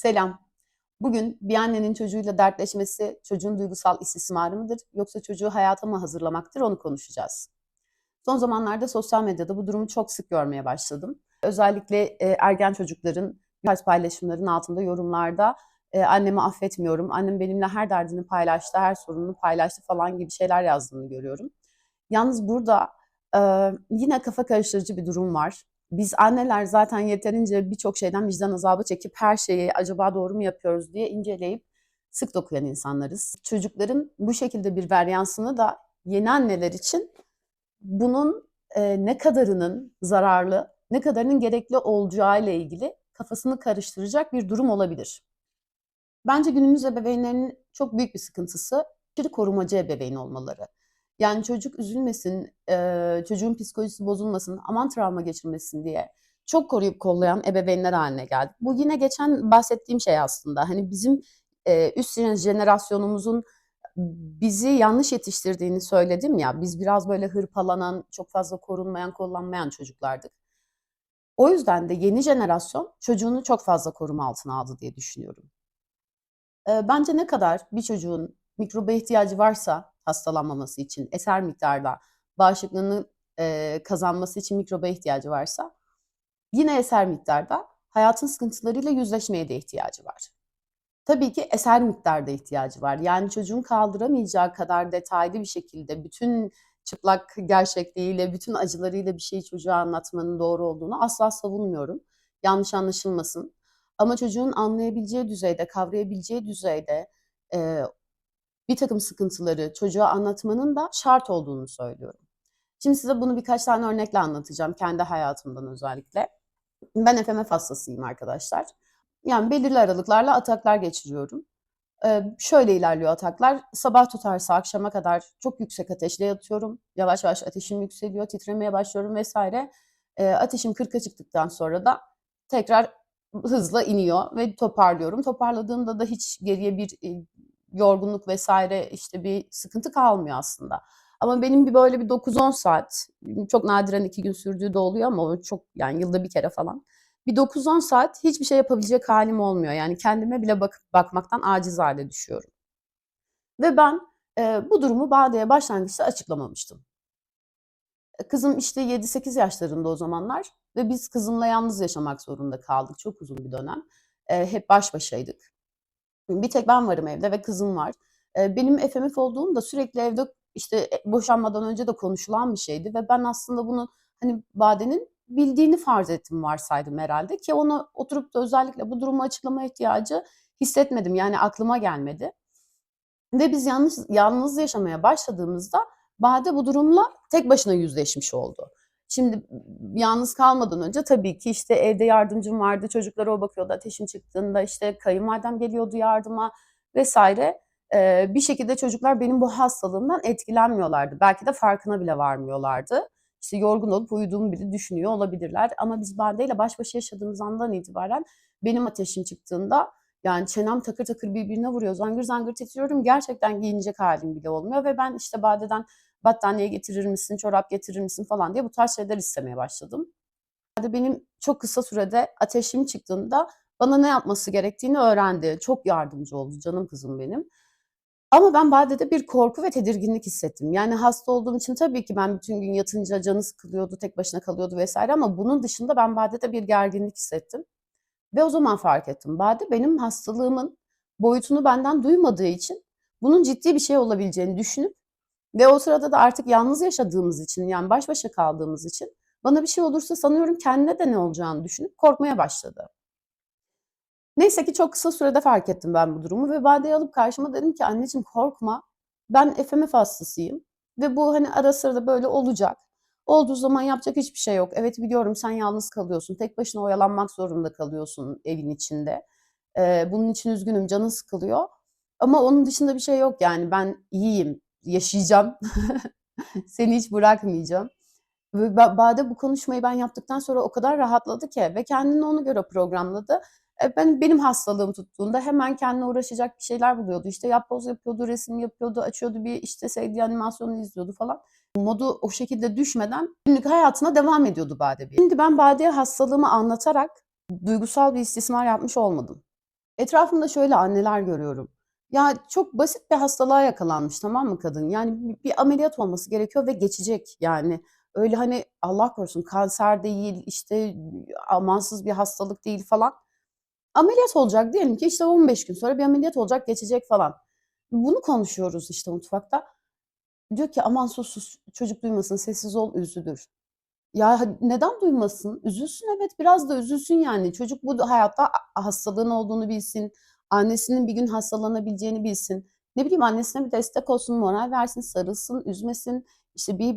Selam. Bugün bir annenin çocuğuyla dertleşmesi çocuğun duygusal istismarı mıdır yoksa çocuğu hayata mı hazırlamaktır onu konuşacağız. Son zamanlarda sosyal medyada bu durumu çok sık görmeye başladım. Özellikle e, ergen çocukların birkaç paylaşımların altında yorumlarda e, annemi affetmiyorum, annem benimle her derdini paylaştı, her sorununu paylaştı falan gibi şeyler yazdığını görüyorum. Yalnız burada e, yine kafa karıştırıcı bir durum var. Biz anneler zaten yeterince birçok şeyden vicdan azabı çekip her şeyi acaba doğru mu yapıyoruz diye inceleyip sık dokuyan insanlarız. Çocukların bu şekilde bir varyansını da yeni anneler için bunun e, ne kadarının zararlı, ne kadarının gerekli olacağı ile ilgili kafasını karıştıracak bir durum olabilir. Bence günümüz ebeveynlerinin çok büyük bir sıkıntısı aşırı korumacı ebeveyn olmaları. Yani çocuk üzülmesin, eee, çocuğun psikolojisi bozulmasın, aman travma geçirmesin diye çok koruyup kollayan ebeveynler haline geldik. Bu yine geçen bahsettiğim şey aslında. Hani bizim eee, üst jenerasyonumuzun bizi yanlış yetiştirdiğini söyledim ya. Biz biraz böyle hırpalanan, çok fazla korunmayan, kollanmayan çocuklardık. O yüzden de yeni jenerasyon çocuğunu çok fazla koruma altına aldı diye düşünüyorum. Eee, bence ne kadar bir çocuğun mikroba ihtiyacı varsa hastalanmaması için eser miktarda bağışıklığını eee, kazanması için mikroba ihtiyacı varsa yine eser miktarda hayatın sıkıntılarıyla yüzleşmeye de ihtiyacı var. Tabii ki eser miktarda ihtiyacı var. Yani çocuğun kaldıramayacağı kadar detaylı bir şekilde bütün çıplak gerçekliğiyle, bütün acılarıyla bir şeyi çocuğa anlatmanın doğru olduğunu asla savunmuyorum. Yanlış anlaşılmasın. Ama çocuğun anlayabileceği düzeyde, kavrayabileceği düzeyde eee, bir takım sıkıntıları çocuğa anlatmanın da şart olduğunu söylüyorum. Şimdi size bunu birkaç tane örnekle anlatacağım kendi hayatımdan özellikle. Ben FMF hastasıyım arkadaşlar. Yani belirli aralıklarla ataklar geçiriyorum. Ee, şöyle ilerliyor ataklar. Sabah tutarsa akşama kadar çok yüksek ateşle yatıyorum. Yavaş yavaş ateşim yükseliyor, titremeye başlıyorum vesaire. Ee, ateşim 40'a çıktıktan sonra da tekrar hızla iniyor ve toparlıyorum. Toparladığımda da hiç geriye bir e, yorgunluk vesaire işte bir sıkıntı kalmıyor aslında. Ama benim bir böyle bir 9-10 saat, çok nadiren iki gün sürdüğü de oluyor ama çok yani yılda bir kere falan. Bir 9-10 saat hiçbir şey yapabilecek halim olmuyor. Yani kendime bile bak bakmaktan aciz hale düşüyorum. Ve ben e, bu durumu Bade'ye başlangıçta açıklamamıştım. E, kızım işte 7-8 yaşlarında o zamanlar ve biz kızımla yalnız yaşamak zorunda kaldık çok uzun bir dönem. E, hep baş başaydık. Bir tek ben varım evde ve kızım var. Benim FMF olduğum da sürekli evde işte e, boşanmadan önce de konuşulan bir şeydi ve ben aslında bunu hani Bade'nin bildiğini farz ettim varsaydım herhalde ki onu oturup da özellikle bu durumu açıklama ihtiyacı hissetmedim. Yani aklıma gelmedi. Ve biz yalnız, yalnız yaşamaya başladığımızda Bade bu durumla tek başına yüzleşmiş oldu. Şimdi yalnız kalmadan önce tabii ki işte evde yardımcım vardı, çocuklara o bakıyordu ateşim çıktığında işte kayınvalidem geliyordu yardıma vesaire. Ee, bir şekilde çocuklar benim bu hastalığımdan etkilenmiyorlardı. Belki de farkına bile varmıyorlardı. İşte yorgun olup uyuduğumu bile düşünüyor olabilirler. Ama biz Bade baş başa yaşadığımız andan itibaren benim ateşim çıktığında yani çenem takır takır birbirine vuruyor. Zangır zangır titriyorum. Gerçekten giyinecek halim bile olmuyor. Ve ben işte Bade'den battaniye getirir misin, çorap getirir misin falan diye bu tarz şeyler istemeye başladım. Bade benim çok kısa sürede ateşim çıktığında bana ne yapması gerektiğini öğrendi. Çok yardımcı oldu canım kızım benim. Ama ben Bade'de bir korku ve tedirginlik hissettim. Yani hasta olduğum için tabii ki ben bütün gün yatınca canı sıkılıyordu, tek başına kalıyordu vesaire ama bunun dışında ben Bade'de bir gerginlik hissettim. Ve o zaman fark ettim. Bade benim hastalığımın boyutunu benden duymadığı için bunun ciddi bir şey olabileceğini düşünüp ve o sırada da artık yalnız yaşadığımız için yani baş başa kaldığımız için bana bir şey olursa sanıyorum kendine de ne olacağını düşünüp korkmaya başladı. Neyse ki çok kısa sürede fark ettim ben bu durumu ve Bade'yi alıp karşıma dedim ki anneciğim korkma ben FMF hastasıyım ve bu hani ara sırada böyle olacak. Olduğu zaman yapacak hiçbir şey yok. Evet biliyorum sen yalnız kalıyorsun. Tek başına oyalanmak zorunda kalıyorsun evin içinde. Ee, bunun için üzgünüm canın sıkılıyor. Ama onun dışında bir şey yok yani ben iyiyim, yaşayacağım. Seni hiç bırakmayacağım. Ve Bade bu konuşmayı ben yaptıktan sonra o kadar rahatladı ki ve kendini ona göre programladı. E, ben benim hastalığım tuttuğunda hemen kendine uğraşacak bir şeyler buluyordu. İşte yapboz yapıyordu, resim yapıyordu, açıyordu bir işte sevdiği animasyonu izliyordu falan. Modu o şekilde düşmeden günlük hayatına devam ediyordu Bade Bey. Şimdi ben Bade'ye hastalığımı anlatarak duygusal bir istismar yapmış olmadım. Etrafımda şöyle anneler görüyorum. Ya çok basit bir hastalığa yakalanmış tamam mı kadın? Yani bir, ameliyat olması gerekiyor ve geçecek. Yani öyle hani Allah korusun kanser değil işte amansız bir hastalık değil falan. Ameliyat olacak diyelim ki işte 15 gün sonra bir ameliyat olacak geçecek falan. Bunu konuşuyoruz işte mutfakta. Diyor ki aman sus sus çocuk duymasın sessiz ol üzülür. Ya neden duymasın? Üzülsün evet biraz da üzülsün yani. Çocuk bu hayatta hastalığın olduğunu bilsin. Annesinin bir gün hastalanabileceğini bilsin. Ne bileyim annesine bir destek olsun, moral versin, sarılsın, üzmesin. İşte bir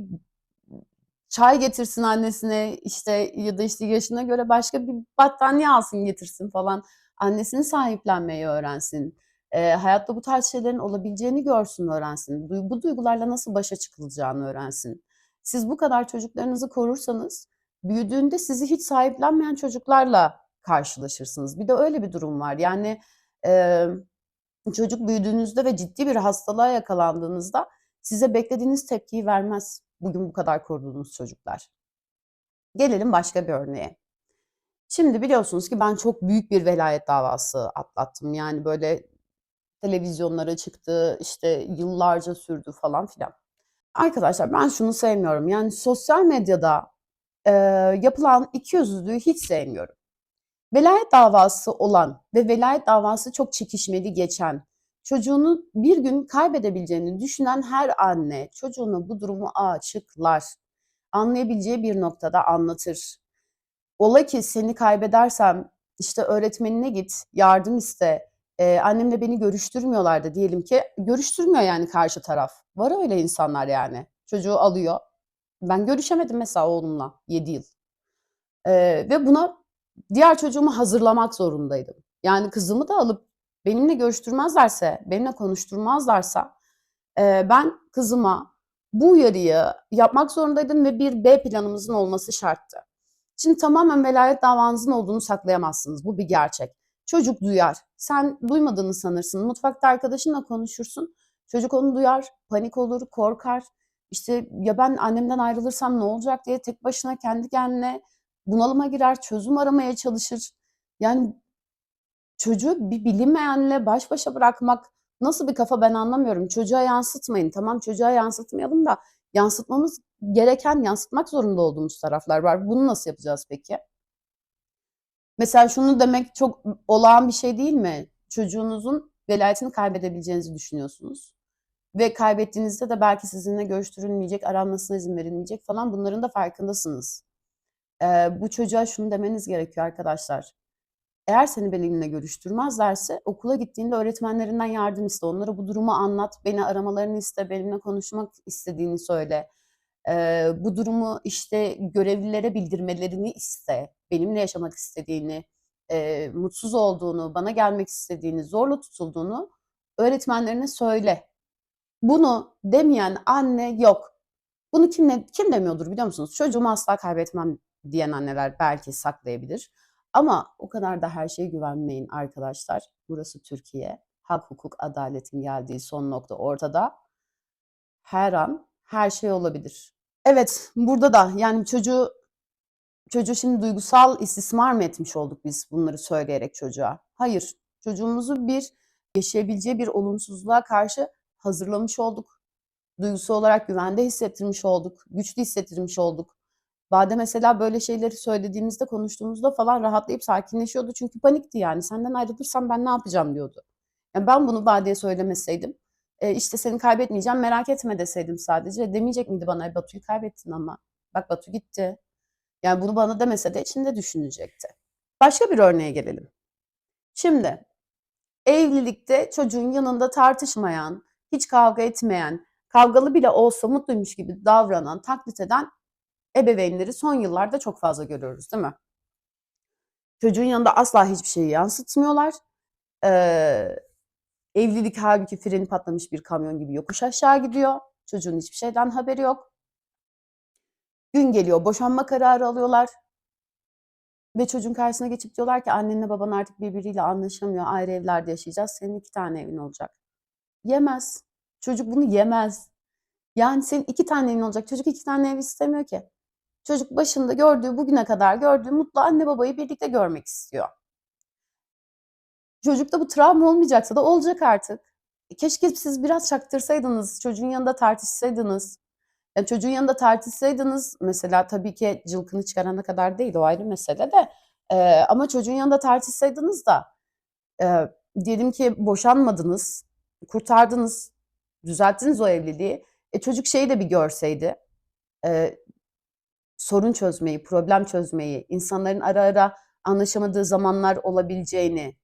çay getirsin annesine işte ya da işte yaşına göre başka bir battaniye alsın getirsin falan. Annesini sahiplenmeyi öğrensin. Ee, hayatta bu tarz şeylerin olabileceğini görsün, öğrensin. Bu duygularla nasıl başa çıkılacağını öğrensin. Siz bu kadar çocuklarınızı korursanız büyüdüğünde sizi hiç sahiplenmeyen çocuklarla karşılaşırsınız. Bir de öyle bir durum var. Yani e, çocuk büyüdüğünüzde ve ciddi bir hastalığa yakalandığınızda size beklediğiniz tepkiyi vermez. Bugün bu kadar koruduğunuz çocuklar. Gelelim başka bir örneğe. Şimdi biliyorsunuz ki ben çok büyük bir velayet davası atlattım. Yani böyle televizyonlara çıktı, işte yıllarca sürdü falan filan. Arkadaşlar ben şunu sevmiyorum. Yani sosyal medyada e, yapılan ikiyüzlülüğü hiç sevmiyorum. Velayet davası olan ve velayet davası çok çekişmeli geçen, çocuğunu bir gün kaybedebileceğini düşünen her anne çocuğuna bu durumu açıklar. Anlayabileceği bir noktada anlatır. Ola ki seni kaybedersem işte öğretmenine git, yardım iste. Ee, annemle beni görüştürmüyorlardı diyelim ki. Görüştürmüyor yani karşı taraf. Var öyle insanlar yani. Çocuğu alıyor. Ben görüşemedim mesela oğlumla 7 yıl. Ee, ve buna diğer çocuğumu hazırlamak zorundaydım. Yani kızımı da alıp benimle görüştürmezlerse, benimle konuşturmazlarsa e, ben kızıma bu uyarıyı yapmak zorundaydım ve bir B planımızın olması şarttı. Şimdi tamamen velayet davanızın olduğunu saklayamazsınız. Bu bir gerçek. Çocuk duyar. Sen duymadığını sanırsın. Mutfakta arkadaşınla konuşursun. Çocuk onu duyar, panik olur, korkar. İşte ya ben annemden ayrılırsam ne olacak diye tek başına kendi kendine bunalıma girer, çözüm aramaya çalışır. Yani çocuğu bir bilinmeyenle baş başa bırakmak nasıl bir kafa ben anlamıyorum. Çocuğa yansıtmayın. Tamam çocuğa yansıtmayalım da yansıtmamız gereken, yansıtmak zorunda olduğumuz taraflar var. Bunu nasıl yapacağız peki? Mesela şunu demek çok olağan bir şey değil mi? Çocuğunuzun velayetini kaybedebileceğinizi düşünüyorsunuz. Ve kaybettiğinizde de belki sizinle görüştürülmeyecek, aranmasına izin verilmeyecek falan bunların da farkındasınız. Ee, bu çocuğa şunu demeniz gerekiyor arkadaşlar. Eğer seni benimle görüştürmezlerse okula gittiğinde öğretmenlerinden yardım iste. Onlara bu durumu anlat, beni aramalarını iste, benimle konuşmak istediğini söyle. Ee, bu durumu işte görevlilere bildirmelerini iste. Benimle yaşamak istediğini, e, mutsuz olduğunu, bana gelmek istediğini, zorla tutulduğunu öğretmenlerine söyle. Bunu demeyen anne yok. Bunu kim, kim demiyordur biliyor musunuz? Çocuğumu asla kaybetmem diyen anneler belki saklayabilir. Ama o kadar da her şeye güvenmeyin arkadaşlar. Burası Türkiye. Hak, hukuk, adaletin geldiği son nokta ortada. Her an her şey olabilir. Evet, burada da yani çocuğu çocuğu şimdi duygusal istismar mı etmiş olduk biz bunları söyleyerek çocuğa? Hayır. Çocuğumuzu bir yaşayabileceği bir olumsuzluğa karşı hazırlamış olduk. Duygusal olarak güvende hissettirmiş olduk. Güçlü hissettirmiş olduk. Bade mesela böyle şeyleri söylediğimizde, konuştuğumuzda falan rahatlayıp sakinleşiyordu. Çünkü panikti yani. Senden ayrılırsam ben ne yapacağım diyordu. Yani ben bunu Bade'ye söylemeseydim, e, işte seni kaybetmeyeceğim merak etme deseydim sadece. Demeyecek miydi bana Batu'yu kaybettin ama. Bak Batu gitti. Yani bunu bana demese de içinde düşünecekti. Başka bir örneğe gelelim. Şimdi evlilikte çocuğun yanında tartışmayan, hiç kavga etmeyen, kavgalı bile olsa mutluymuş gibi davranan, taklit eden ebeveynleri son yıllarda çok fazla görüyoruz değil mi? Çocuğun yanında asla hiçbir şeyi yansıtmıyorlar. Ee, evlilik halbuki freni patlamış bir kamyon gibi yokuş aşağı gidiyor. Çocuğun hiçbir şeyden haberi yok. Gün geliyor boşanma kararı alıyorlar. Ve çocuğun karşısına geçip diyorlar ki annenle baban artık birbiriyle anlaşamıyor. Ayrı evlerde yaşayacağız. Senin iki tane evin olacak. Yemez. Çocuk bunu yemez. Yani senin iki tane evin olacak. Çocuk iki tane ev istemiyor ki. Çocuk başında gördüğü, bugüne kadar gördüğü mutlu anne babayı birlikte görmek istiyor. Çocukta bu travma olmayacaksa da olacak artık. E, keşke siz biraz çaktırsaydınız, çocuğun yanında tartışsaydınız. Ya çocuğun yanında tartışsaydınız mesela tabii ki cılkını çıkarana kadar değil o ayrı mesele de. Eee, ama çocuğun yanında tartışsaydınız da eee, diyelim ki boşanmadınız, kurtardınız, düzelttiniz o evliliği. E çocuk şeyi de bir görseydi. Eee, sorun çözmeyi, problem çözmeyi, insanların ara ara anlaşamadığı zamanlar olabileceğini,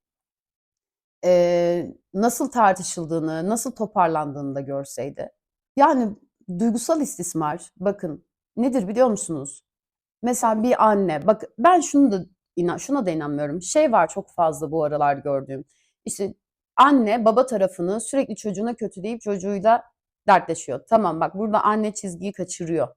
eee, nasıl tartışıldığını, nasıl toparlandığını da görseydi. Yani duygusal istismar bakın nedir biliyor musunuz? Mesela bir anne bak ben şunu da inan şuna da inanmıyorum. Şey var çok fazla bu aralar gördüğüm. İşte anne baba tarafını sürekli çocuğuna kötüleyip çocuğuyla dertleşiyor. Tamam bak burada anne çizgiyi kaçırıyor.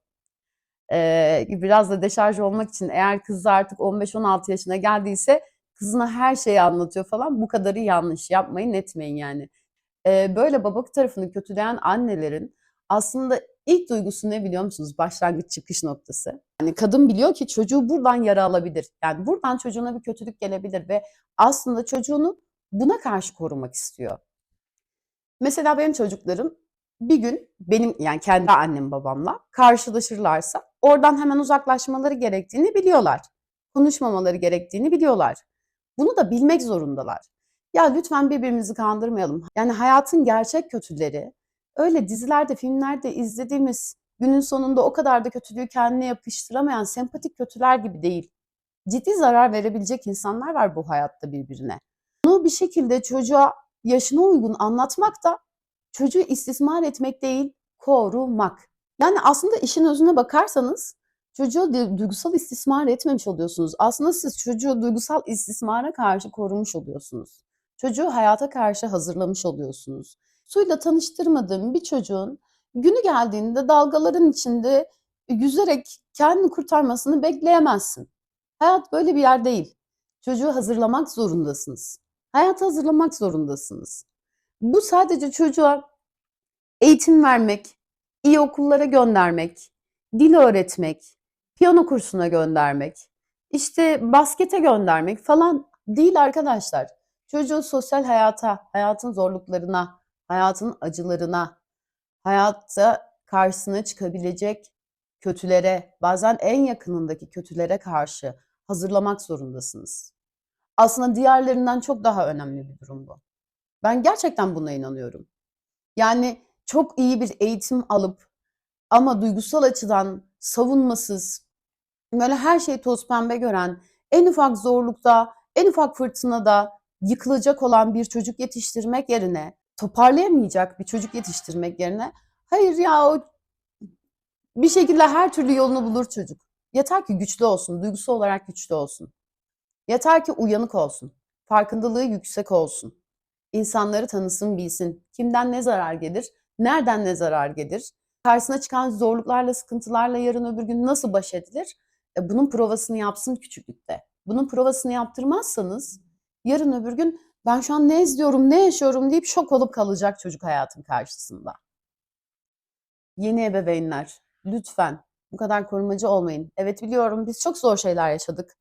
Eee, biraz da deşarj olmak için eğer kız artık 15-16 yaşına geldiyse kızına her şeyi anlatıyor falan. Bu kadarı yanlış. Yapmayın etmeyin yani. Eee, böyle baba tarafını kötüleyen annelerin aslında ilk duygusu ne biliyor musunuz? Başlangıç çıkış noktası. Yani kadın biliyor ki çocuğu buradan yara alabilir. Yani buradan çocuğuna bir kötülük gelebilir ve aslında çocuğunu buna karşı korumak istiyor. Mesela benim çocuklarım bir gün benim yani kendi annem babamla karşılaşırlarsa oradan hemen uzaklaşmaları gerektiğini biliyorlar. Konuşmamaları gerektiğini biliyorlar. Bunu da bilmek zorundalar. Ya lütfen birbirimizi kandırmayalım. Yani hayatın gerçek kötüleri öyle dizilerde, filmlerde izlediğimiz günün sonunda o kadar da kötülüğü kendine yapıştıramayan sempatik kötüler gibi değil. Ciddi zarar verebilecek insanlar var bu hayatta birbirine. Bunu bir şekilde çocuğa yaşına uygun anlatmak da çocuğu istismar etmek değil, korumak. Yani aslında işin özüne bakarsanız çocuğu duygusal istismar etmemiş oluyorsunuz. Aslında siz çocuğu duygusal istismara karşı korumuş oluyorsunuz. Çocuğu hayata karşı hazırlamış oluyorsunuz. Suyla tanıştırmadığım bir çocuğun günü geldiğinde dalgaların içinde yüzerek kendini kurtarmasını bekleyemezsin. Hayat böyle bir yer değil. Çocuğu hazırlamak zorundasınız. Hayata hazırlamak zorundasınız. Bu sadece çocuğa eğitim vermek, iyi okullara göndermek, dil öğretmek, piyano kursuna göndermek, işte baskete göndermek falan değil arkadaşlar. Çocuğu sosyal hayata, hayatın zorluklarına, hayatın acılarına, hayatta karşısına çıkabilecek kötülere, bazen en yakınındaki kötülere karşı hazırlamak zorundasınız. Aslında diğerlerinden çok daha önemli bir durum bu. Ben gerçekten buna inanıyorum. Yani çok iyi bir eğitim alıp ama duygusal açıdan savunmasız, böyle her şeyi toz pembe gören, en ufak zorlukta, en ufak fırtınada yıkılacak olan bir çocuk yetiştirmek yerine, toparlayamayacak bir çocuk yetiştirmek yerine, hayır ya o bir şekilde her türlü yolunu bulur çocuk. Yeter ki güçlü olsun, duygusal olarak güçlü olsun. Yeter ki uyanık olsun, farkındalığı yüksek olsun. İnsanları tanısın, bilsin. Kimden ne zarar gelir, nereden ne zarar gelir, karşısına çıkan zorluklarla, sıkıntılarla yarın öbür gün nasıl baş edilir? E, bunun provasını yapsın küçüklükte. Bunun provasını yaptırmazsanız yarın öbür gün ben şu an ne izliyorum, ne yaşıyorum deyip şok olup kalacak çocuk hayatın karşısında. Yeni ebeveynler, lütfen bu kadar korumacı olmayın. Evet biliyorum biz çok zor şeyler yaşadık.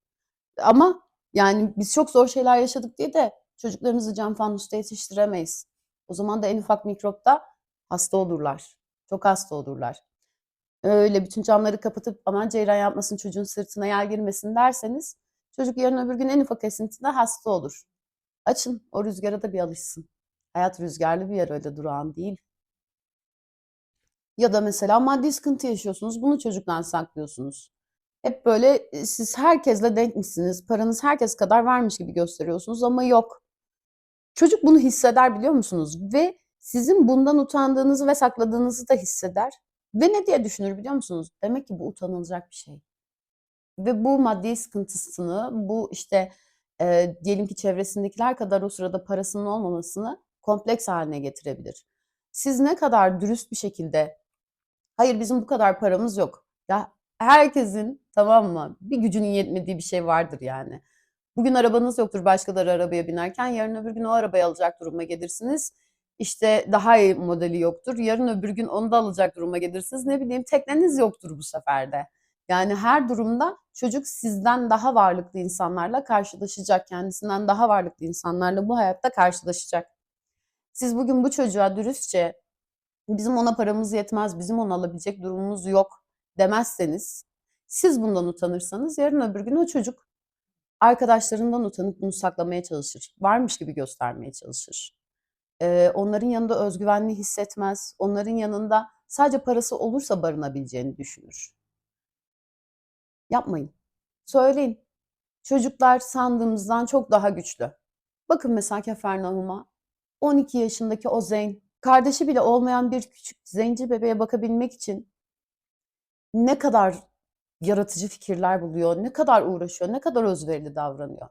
Ama yani biz çok zor şeyler yaşadık diye de çocuklarımızı cam fanusta yetiştiremeyiz. O zaman da en ufak mikropta hasta olurlar. Çok hasta olurlar. Öyle bütün camları kapatıp aman ceyran yapmasın çocuğun sırtına yer girmesin derseniz çocuk yarın öbür gün en ufak esintide hasta olur. Açın o rüzgara da bir alışsın. Hayat rüzgarlı bir yer öyle durağan değil. Ya da mesela maddi sıkıntı yaşıyorsunuz bunu çocuktan saklıyorsunuz. Hep böyle siz herkesle denkmişsiniz. Paranız herkes kadar varmış gibi gösteriyorsunuz ama yok. Çocuk bunu hisseder biliyor musunuz? Ve sizin bundan utandığınızı ve sakladığınızı da hisseder. Ve ne diye düşünür biliyor musunuz? Demek ki bu utanılacak bir şey. Ve bu maddi sıkıntısını, bu işte e, diyelim ki çevresindekiler kadar o sırada parasının olmamasını kompleks haline getirebilir. Siz ne kadar dürüst bir şekilde, hayır bizim bu kadar paramız yok. Ya herkesin tamam mı bir gücünün yetmediği bir şey vardır yani. Bugün arabanız yoktur başkaları arabaya binerken yarın öbür gün o arabayı alacak duruma gelirsiniz. İşte daha iyi modeli yoktur. Yarın öbür gün onu da alacak duruma gelirsiniz. Ne bileyim tekneniz yoktur bu sefer de. Yani her durumda çocuk sizden daha varlıklı insanlarla karşılaşacak. Kendisinden daha varlıklı insanlarla bu hayatta karşılaşacak. Siz bugün bu çocuğa dürüstçe bizim ona paramız yetmez, bizim onu alabilecek durumumuz yok demezseniz, siz bundan utanırsanız yarın öbür gün o çocuk arkadaşlarından utanıp bunu saklamaya çalışır. Varmış gibi göstermeye çalışır. Onların yanında özgüvenli hissetmez. Onların yanında sadece parası olursa barınabileceğini düşünür. Yapmayın. Söyleyin. Çocuklar sandığımızdan çok daha güçlü. Bakın mesela Kefernaum'a. 12 yaşındaki o Zeyn, kardeşi bile olmayan bir küçük zenci bebeğe bakabilmek için ne kadar yaratıcı fikirler buluyor, ne kadar uğraşıyor, ne kadar özverili davranıyor.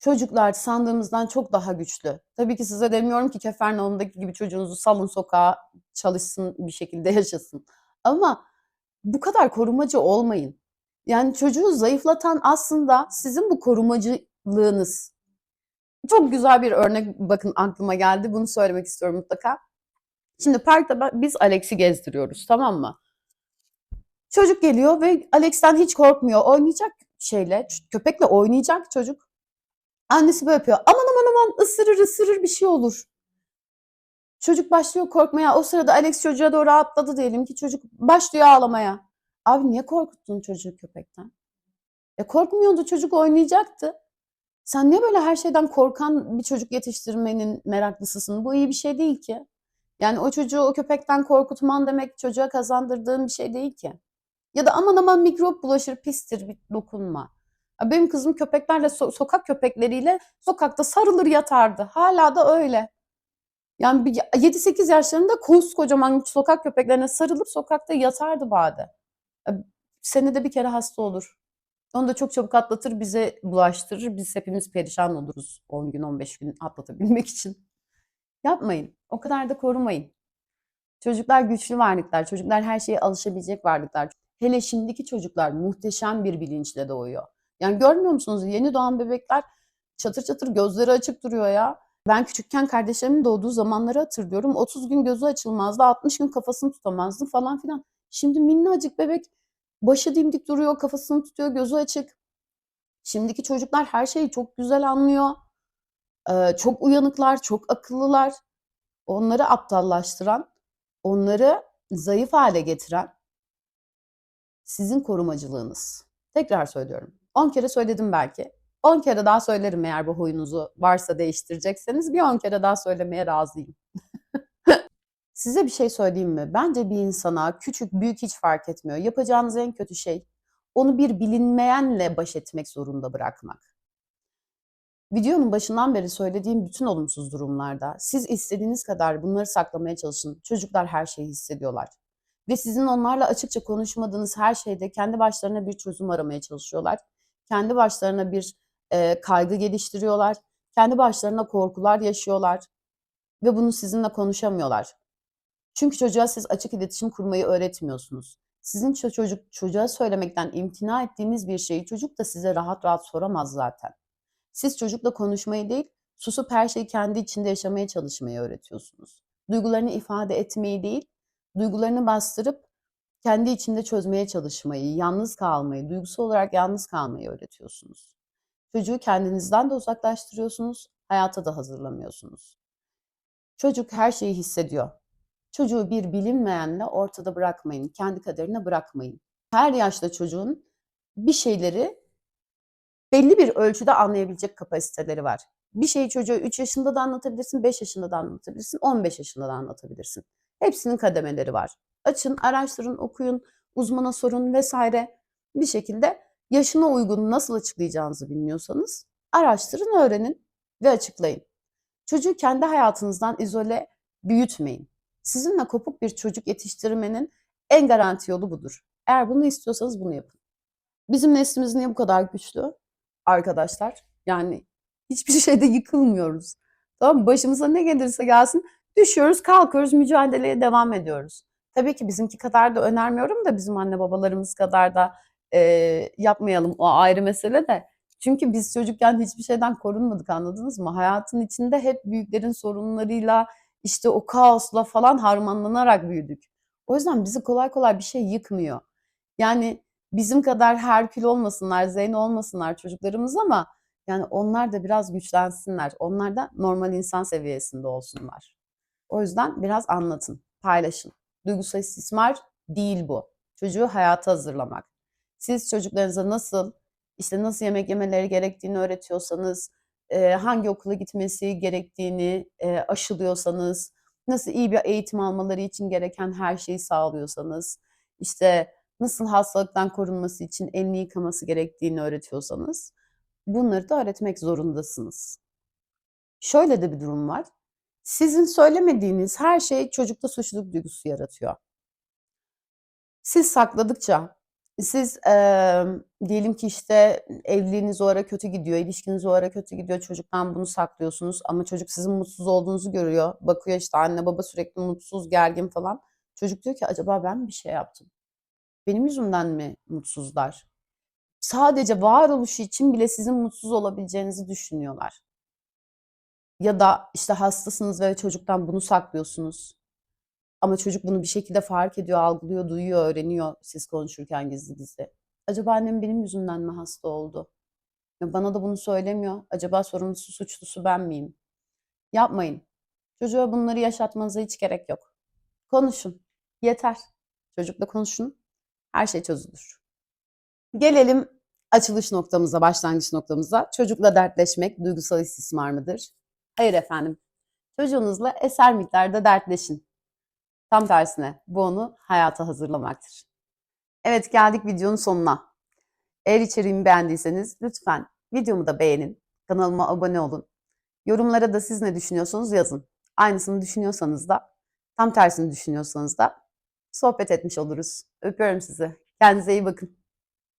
Çocuklar sandığımızdan çok daha güçlü. Tabii ki size demiyorum ki Kefernaum'daki gibi çocuğunuzu salın sokağa çalışsın bir şekilde yaşasın. Ama bu kadar korumacı olmayın. Yani çocuğu zayıflatan aslında sizin bu korumacılığınız. Çok güzel bir örnek bakın aklıma geldi. Bunu söylemek istiyorum mutlaka. Şimdi parkta biz Alex'i gezdiriyoruz tamam mı? Çocuk geliyor ve Alex'ten hiç korkmuyor. Oynayacak şeyle, köpekle oynayacak çocuk. Annesi böyle yapıyor. Aman aman aman ısırır ısırır bir şey olur. Çocuk başlıyor korkmaya. O sırada Alex çocuğa doğru atladı diyelim ki çocuk başlıyor ağlamaya. Abi niye korkuttun çocuğu köpekten? E korkmuyordu çocuk oynayacaktı. Sen niye böyle her şeyden korkan bir çocuk yetiştirmenin meraklısısın? Bu iyi bir şey değil ki. Yani o çocuğu o köpekten korkutman demek çocuğa kazandırdığın bir şey değil ki. Ya da aman aman mikrop bulaşır pistir bir dokunma. Benim kızım köpeklerle so- sokak köpekleriyle sokakta sarılır yatardı. Hala da öyle. Yani bir 7-8 yaşlarında koskocaman sokak köpeklerine sarılıp sokakta yatardı bade. Senede bir kere hasta olur. Onu da çok çabuk atlatır, bize bulaştırır. Biz hepimiz perişan oluruz 10 gün, 15 gün atlatabilmek için. Yapmayın. O kadar da korumayın. Çocuklar güçlü varlıklar. Çocuklar her şeye alışabilecek varlıklar. Hele şimdiki çocuklar muhteşem bir bilinçle doğuyor. Yani görmüyor musunuz? Yeni doğan bebekler çatır çatır gözleri açık duruyor ya. Ben küçükken kardeşlerimin doğduğu zamanları hatırlıyorum. 30 gün gözü açılmazdı, 60 gün kafasını tutamazdı falan filan. Şimdi minnacık bebek başı dimdik duruyor, kafasını tutuyor, gözü açık. Şimdiki çocuklar her şeyi çok güzel anlıyor. Ee, çok uyanıklar, çok akıllılar. Onları aptallaştıran, onları zayıf hale getiren sizin korumacılığınız. Tekrar söylüyorum. 10 kere söyledim belki. 10 kere daha söylerim eğer bu huyunuzu varsa değiştirecekseniz. Bir 10 kere daha söylemeye razıyım. Size bir şey söyleyeyim mi? Bence bir insana küçük büyük hiç fark etmiyor. Yapacağınız en kötü şey onu bir bilinmeyenle baş etmek zorunda bırakmak. Videonun başından beri söylediğim bütün olumsuz durumlarda siz istediğiniz kadar bunları saklamaya çalışın. Çocuklar her şeyi hissediyorlar. Ve sizin onlarla açıkça konuşmadığınız her şeyde kendi başlarına bir çözüm aramaya çalışıyorlar. Kendi başlarına bir e, kaygı geliştiriyorlar. Kendi başlarına korkular yaşıyorlar. Ve bunu sizinle konuşamıyorlar. Çünkü çocuğa siz açık iletişim kurmayı öğretmiyorsunuz. Sizin çocuk çocuğa söylemekten imtina ettiğiniz bir şeyi çocuk da size rahat rahat soramaz zaten. Siz çocukla konuşmayı değil, susup her şeyi kendi içinde yaşamaya çalışmayı öğretiyorsunuz. Duygularını ifade etmeyi değil, duygularını bastırıp kendi içinde çözmeye çalışmayı, yalnız kalmayı, duygusal olarak yalnız kalmayı öğretiyorsunuz. Çocuğu kendinizden de uzaklaştırıyorsunuz, hayata da hazırlamıyorsunuz. Çocuk her şeyi hissediyor. Çocuğu bir bilinmeyenle ortada bırakmayın, kendi kaderine bırakmayın. Her yaşta çocuğun bir şeyleri belli bir ölçüde anlayabilecek kapasiteleri var. Bir şeyi çocuğa 3 yaşında da anlatabilirsin, 5 yaşında da anlatabilirsin, 15 yaşında da anlatabilirsin. Hepsinin kademeleri var. Açın, araştırın, okuyun, uzmana sorun vesaire. Bir şekilde yaşına uygun nasıl açıklayacağınızı bilmiyorsanız araştırın, öğrenin ve açıklayın. Çocuğu kendi hayatınızdan izole büyütmeyin. Sizinle kopuk bir çocuk yetiştirmenin en garanti yolu budur. Eğer bunu istiyorsanız bunu yapın. Bizim neslimiz niye bu kadar güçlü? Arkadaşlar yani hiçbir şeyde yıkılmıyoruz. Tamam Başımıza ne gelirse gelsin düşüyoruz, kalkıyoruz, mücadeleye devam ediyoruz. Tabii ki bizimki kadar da önermiyorum da bizim anne babalarımız kadar da e, yapmayalım o ayrı mesele de. Çünkü biz çocukken hiçbir şeyden korunmadık anladınız mı? Hayatın içinde hep büyüklerin sorunlarıyla, işte o kaosla falan harmanlanarak büyüdük. O yüzden bizi kolay kolay bir şey yıkmıyor. Yani bizim kadar Herkül olmasınlar, Zeyno olmasınlar çocuklarımız ama yani onlar da biraz güçlensinler. Onlar da normal insan seviyesinde olsunlar. O yüzden biraz anlatın, paylaşın. Duygusal istismar değil bu. Çocuğu hayata hazırlamak. Siz çocuklarınıza nasıl işte nasıl yemek yemeleri gerektiğini öğretiyorsanız, eee, hangi okula gitmesi gerektiğini, eee, aşılıyorsanız, nasıl iyi bir eğitim almaları için gereken her şeyi sağlıyorsanız, işte nasıl hastalıktan korunması için elini yıkaması gerektiğini öğretiyorsanız bunları da öğretmek zorundasınız. Şöyle de bir durum var. Sizin söylemediğiniz her şey çocukta suçluluk duygusu yaratıyor. Siz sakladıkça, siz, emm, diyelim ki, işte, evliliğiniz o ara kötü gidiyor, ilişkiniz o ara kötü gidiyor, çocuktan bunu saklıyorsunuz ama çocuk sizin mutsuz olduğunuzu görüyor. Bakıyor, işte, anne baba sürekli mutsuz, gergin falan. Çocuk diyor ki, "Acaba ben bir şey yaptım? Benim yüzümden mi mutsuzlar?" Sadece varoluşu için bile sizin mutsuz olabileceğinizi düşünüyorlar. Ya da, işte, hastasınız ve çocuktan bunu saklıyorsunuz ama çocuk bunu bir şekilde fark ediyor, algılıyor, duyuyor, öğreniyor siz konuşurken gizli gizli. "Acaba annem benim yüzümden mi hasta oldu? Bana da bunu söylemiyor. Acaba sorumlusu, suçlusu ben miyim?" Yapmayın. Çocuğa bunları yaşatmanıza hiç gerek yok. Konuşun. Yeter. Çocukla konuşun. Her şey çözülür. Gelelim açılış noktamıza, başlangıç noktamıza. Çocukla dertleşmek duygusal istismar mıdır? Hayır efendim. Çocuğunuzla eser miktarda dertleşin. Tam tersine bu onu hayata hazırlamaktır. Evet geldik videonun sonuna. Eğer içeriğimi beğendiyseniz lütfen videomu da beğenin. Kanalıma abone olun. Yorumlara da siz ne düşünüyorsanız yazın. Aynısını düşünüyorsanız da, tam tersini düşünüyorsanız da sohbet etmiş oluruz. Öpüyorum sizi. Kendinize iyi bakın.